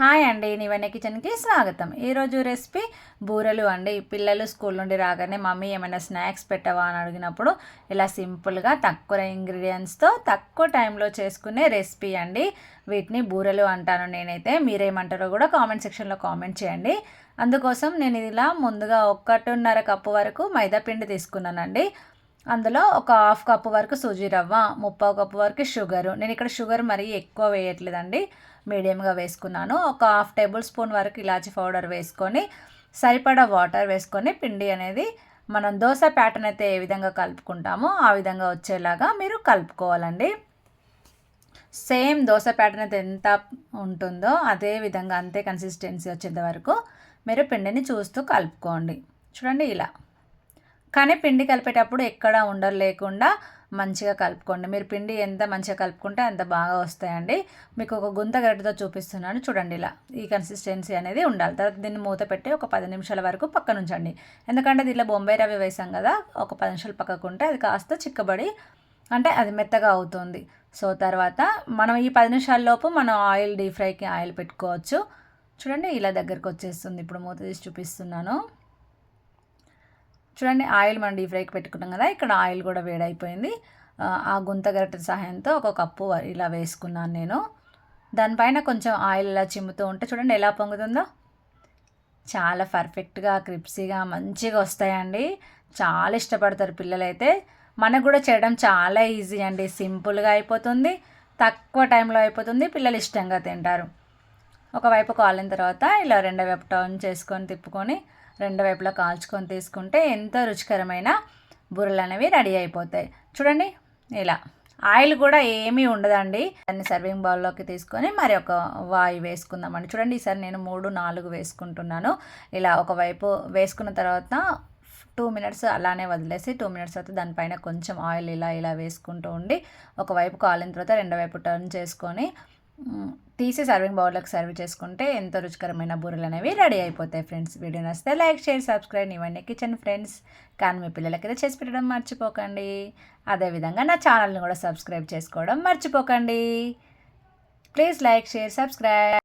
Hi అండి నివన్న కిచెన్కి స్వాగతం. ఈరోజు రెసిపీ బూరెలు అండి. పిల్లలు స్కూల్ నుండి రాగానే మమ్మీ ఏమైనా స్నాక్స్ పెట్టవా? అని అడిగినప్పుడు ఇలా సింపుల్గా తక్కువ ఇంగ్రీడియంట్స్తో తక్కువ టైంలో చేసుకునే రెసిపీ అండి. వీటిని బూరెలు అంటాను నేనైతే. మీరేమంటారో కూడా కామెంట్ సెక్షన్లో కామెంట్ చేయండి. అందుకోసం నేను ఇలా ముందుగా ఒక్కటిన్నర కప్పు వరకు మైదా పిండి తీసుకున్నానండి. అందులో ఒక హాఫ్ కప్పు వరకు సూజీ రవ్వ ముప్పావు కప్పు వరకు షుగరు. నేను ఇక్కడ షుగర్ మరీ ఎక్కువ వేయట్లేదండి. మీడియంగా వేసుకున్నాను. ఒక హాఫ్ టేబుల్ స్పూన్ వరకు ఇలాచి పౌడర్ వేసుకొని సరిపడా వాటర్ వేసుకొని పిండి అనేది మనం దోశ ప్యాటర్న్ అయితే ఏ విధంగా కలుపుకుంటామో ఆ విధంగా వచ్చేలాగా మీరు కలుపుకోవాలండి. సేమ్ దోశ ప్యాటర్న్ అయితే ఎంత ఉంటుందో అదే విధంగా అంతే కన్సిస్టెన్సీ వచ్చేంత వరకు మీరు పిండిని చూస్తూ కలుపుకోండి. చూడండి ఇలా. కానీ పిండి కలిపేటప్పుడు ఎక్కడ ఉండరు లేకుండా మంచిగా కలుపుకోండి. మీరు పిండి ఎంత మంచిగా కలుపుకుంటే అంత బాగా వస్తాయండి. మీకు ఒక గుంత గరిటతో చూపిస్తున్నాను. చూడండి ఇలా. ఈ కన్సిస్టెన్సీ అనేది ఉండాలి. తర్వాత దీన్ని మూత పెట్టి ఒక పది నిమిషాల వరకు పక్కన ఉంచండి ఎందుకంటే దీంట్లో బొంబాయి రవి వేసాం కదా ఒక పది నిమిషాలు పక్కకుంటే అది కాస్త చిక్కబడి అంటే అది మెత్తగా అవుతుంది. సో తర్వాత మనం ఈ పది నిమిషాల్లోపు మనం ఆయిల్ డీప్ ఫ్రైకి ఆయిల్ పెట్టుకోవచ్చు. చూడండి ఇలా దగ్గరకు వచ్చేస్తుంది. ఇప్పుడు మూత తీసి చూపిస్తున్నాను. చూడండి ఆయిల్ మనం డీప్ ఫ్రైకి పెట్టుకున్నాం కదా ఇక్కడ ఆయిల్ కూడా వేడైపోయింది. ఆ గుంత గరిటె సహాయంతో ఒక కప్పు ఇలా వేసుకున్నాను నేను. దానిపైన కొంచెం ఆయిల్ ఇలా చిమ్ముతూ ఉంటే చూడండి ఎలా పొంగుతుందో. చాలా పర్ఫెక్ట్గా క్రిప్సీగా మంచిగా వస్తాయండి. చాలా ఇష్టపడతారు పిల్లలైతే. మనకు కూడా చేయడం చాలా ఈజీ అండి. సింపుల్గా అయిపోతుంది తక్కువ టైంలో అయిపోతుంది పిల్లలు ఇష్టంగా తింటారు. ఒకవైపు కాలిన తర్వాత ఇలా రెండో వైపు టర్న్ చేసుకొని తిప్పుకొని రెండు వైపులా కాల్చుకొని తీసుకుంటే ఎంతో రుచికరమైన బుర్రలు అనేవి రెడీ అయిపోతాయి. చూడండి ఇలా. ఆయిల్ కూడా ఏమీ ఉండదండి. దాన్ని సర్వింగ్ బౌల్లోకి తీసుకొని మరి ఒక వాయి వేసుకుందామండి. చూడండి ఈసారి నేను మూడు నాలుగు వేసుకుంటున్నాను. ఇలా ఒకవైపు వేసుకున్న తర్వాత టూ మినిట్స్ అలానే వదిలేసి టూ మినిట్స్ తర్వాత దానిపైన కొంచెం ఆయిల్ ఇలా ఇలా వేసుకుంటూ ఉండి ఒకవైపు కాలిన తర్వాత రెండో వైపు టర్న్ చేసుకొని తీసి సర్వింగ్ బౌల్లోకి సర్వ్ చేసుకుంటే ఎంతో రుచికరమైన బూరెలు అనేవి రెడీ అయిపోతాయి ఫ్రెండ్స్. వీడియో నచ్చితే లైక్ షేర్ సబ్స్క్రైబ్. ఇవన్నీ కిచెన్ ఫ్రెండ్స్. కానీ మీ పిల్లలకి చేసి పెట్టడం మర్చిపోకండి. అదేవిధంగా నా ఛానల్ని కూడా సబ్స్క్రైబ్ చేసుకోవడం మర్చిపోకండి. Please like share subscribe.